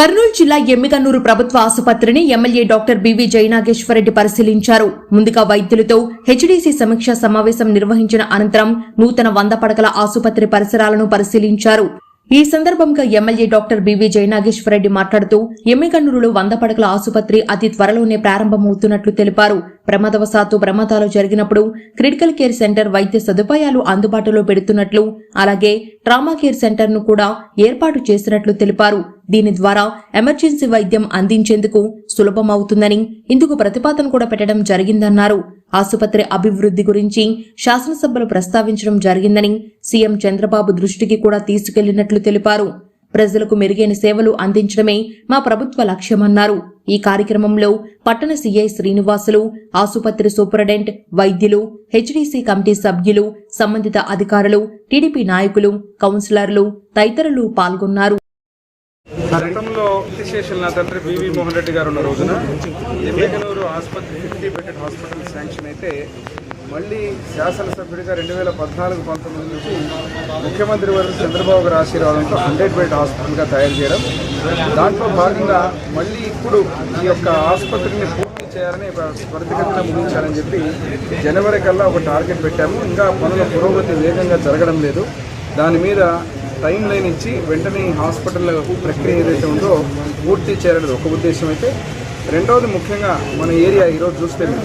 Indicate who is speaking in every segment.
Speaker 1: కర్నూలు జిల్లా ఎమ్మిగన్నూరు ప్రభుత్వ ఆసుపత్రిని ఎమ్మెల్యే డాక్టర్ బివి జయనాగేశ్వరరెడ్డి పరిశీలించారు. ముందుగా వైద్యులతో హెచ్డీసీ సమీక్షా సమావేశం నిర్వహించిన అనంతరం నూతన వంద పడకల ఆసుపత్రి పరిసరాలను పరిశీలించారు. ఈ సందర్భంగా ఎమ్మెల్యే డాక్టర్ బివి జయనాగేశ్వరరెడ్డి మాట్లాడుతూ ఎమ్మిగన్నూరులో వంద పడకల ఆసుపత్రి అతి త్వరలోనే ప్రారంభమవుతున్నట్లు తెలిపారు. ప్రమాదవశాత్తు ప్రమాదాలు జరిగినప్పుడు క్రిటికల్ కేర్ సెంటర్ వైద్య సదుపాయాలు అందుబాటులో పెడుతున్నట్లు అలాగే ట్రామా కేర్ సెంటర్ను కూడా ఏర్పాటు చేసినట్లు తెలిపారు. దీని ద్వారా ఎమర్జెన్సీ వైద్యం అందించేందుకు సులభమవుతుందని ఇందుకు ప్రతిపాదన కూడా పెట్టడం జరిగిందన్నారు. ఆసుపత్రి అభివృద్ధి గురించి శాసనసభలు ప్రస్తావించడం జరిగిందని సీఎం చంద్రబాబు దృష్టికి కూడా తీసుకెళ్ళినట్లు తెలిపారు. ప్రజలకు మెరుగైన సేవలు అందించడమే మా ప్రభుత్వ లక్ష్యమన్నారు. ఈ కార్యక్రమంలో పట్టణ సీఐ శ్రీనివాసులు ఆసుపత్రి సూపరింటెండెంట్ వైద్యులు హెచ్డీసీ కమిటీ సభ్యులు సంబంధిత అధికారులు టీడీపీ నాయకులు కౌన్సిలర్లు తదితరులు పాల్గొన్నారు.
Speaker 2: గతంలో స్టేషన్ నా తండ్రి బివి మోహన్ రెడ్డి గారు ఉన్న రోజున ఎమ్మెగనూరు ఆసుపత్రి ఫిఫ్టీ బెడెడ్ హాస్పిటల్ శాంక్షన్ అయితే మళ్ళీ శాసనసభ్యుడిగా రెండు వేల పద్నాలుగు పంతొమ్మిది నుంచి ముఖ్యమంత్రి వారు చంద్రబాబు గారి ఆశీర్వాదంతో హండ్రెడ్ బెడ్ హాస్పిటల్గా తయారు చేయడం. దాంట్లో భాగంగా మళ్ళీ ఇప్పుడు ఈ యొక్క ఆసుపత్రిని పూర్తి చేయాలని త్వరితగతిన ముగించాలని చెప్పి జనవరి కల్లా ఒక టార్గెట్ పెట్టాము. ఇంకా పనుల పురోగతి వేగంగా జరగడం లేదు. దాని మీద టైం లైన్ ఇచ్చి వెంటనే హాస్పిటల్ ప్రక్రియ ఏదైతే ఉందో పూర్తి చేయాలనేది ఒక ఉద్దేశం అయితే రెండవది ముఖ్యంగా మన ఏరియా ఈరోజు చూస్తే ఇది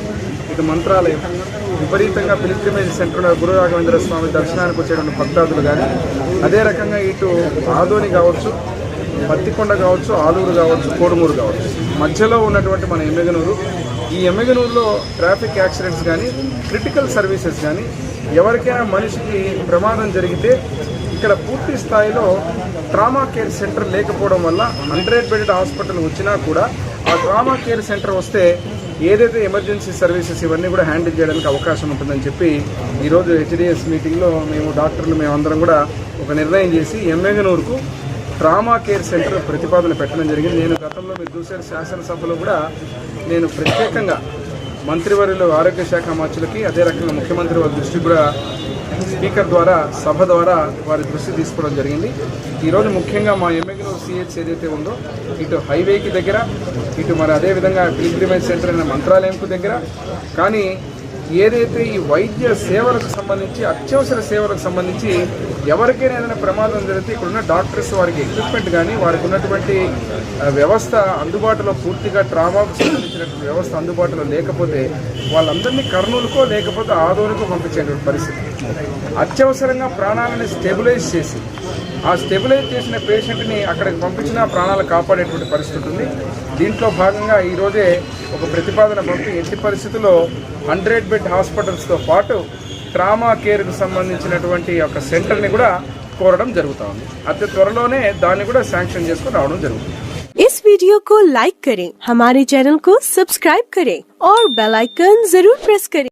Speaker 2: ఇటు మంత్రాలయం విపరీతంగా పిలిగ్రిమేజ్ సెంటర్ గురు రాఘవేంద్ర స్వామి దర్శనానికి వచ్చేటువంటి భక్తాదులు కానీ అదే రకంగా ఇటు ఆదోని కావచ్చు పత్తికొండ కావచ్చు ఆలూరు కావచ్చు కోడుమూరు కావచ్చు. మధ్యలో ఉన్నటువంటి మన ఎమ్మెగనూరు ఈ ఎమ్మెగనూరులో ట్రాఫిక్ యాక్సిడెంట్స్ కానీ క్రిటికల్ సర్వీసెస్ కానీ ఎవరికైనా మనిషికి ప్రమాదం జరిగితే ఇక్కడ పూర్తి స్థాయిలో ట్రామా కేర్ సెంటర్ లేకపోవడం వల్ల హండ్రెడ్ బెడెడ్ హాస్పిటల్ వచ్చినా కూడా ఆ ట్రామా కేర్ సెంటర్ వస్తే ఏదైతే ఎమర్జెన్సీ సర్వీసెస్ ఇవన్నీ కూడా హ్యాండిల్ చేయడానికి అవకాశం ఉంటుందని చెప్పి ఈరోజు హెచ్డిఎస్ మీటింగ్లో మేము డాక్టర్లు మేమందరం కూడా ఒక నిర్ణయం చేసి ఎమ్మెగనూరుకు ట్రామా కేర్ సెంటర్ ప్రతిపాదన పెట్టడం జరిగింది. నేను గతంలో మీరు చూసారు శాసనసభలో కూడా నేను ప్రత్యేకంగా మంత్రివర్యులు ఆరోగ్య శాఖ మంత్రులకి అదే రకంగా ముఖ్యమంత్రి వారి దృష్టి కూడా స్పీకర్ ద్వారా సభ ద్వారా వారి దృష్టి తీసుకోవడం జరిగింది. ఈరోజు ముఖ్యంగా మా ఎమ్మెగ్నూరు సిహెచ్ ఏదైతే ఉందో ఇటు హైవేకి దగ్గర ఇటు మరి అదేవిధంగా పిలిగ్రిమేజ్ సెంటర్ అయిన మంత్రాలయంకు దగ్గర. కానీ ఏదైతే ఈ వైద్య సేవలకు సంబంధించి అత్యవసర సేవలకు సంబంధించి ఎవరికైనా ఏదైనా ప్రమాదం జరిగితే ఇక్కడ ఉన్న డాక్టర్స్ వారికి ఎక్విప్మెంట్ కానీ వారికి ఉన్నటువంటి వ్యవస్థ అందుబాటులో పూర్తిగా ట్రామాకు సంబంధించినటువంటి వ్యవస్థ అందుబాటులో లేకపోతే వాళ్ళందరినీ కర్నూలుకో లేకపోతే ఆదోనికో పంపించేటువంటి పరిస్థితి. అత్యవసరంగా ప్రాణాలను స్టెబిలైజ్ చేసి ఆ స్టెబిలైజ్ చేసిన పేషెంట్ని అక్కడికి పంపించిన ప్రాణాలు కాపాడేటువంటి పరిస్థితి ఉంది. దీంట్లో భాగంగా ఈరోజే ఒక ప్రతిపాదన పంపి ఎట్టి పరిస్థితుల్లో హండ్రెడ్ బెడ్ హాస్పిటల్స్తో పాటు ట్రామా కేర్కు సంబంధించినటువంటి ఒక సెంటర్ని కూడా కోరడం జరుగుతూ ఉంది అతి త్వరలోనే దాన్ని కూడా శాంక్షన్ చేసుకుని రావడం జరుగుతుంది
Speaker 3: इस वीडियो को लाइक करें हमारे चैनल को सब्सक्राइब करें और बेल आइकन जरूर प्रेस करें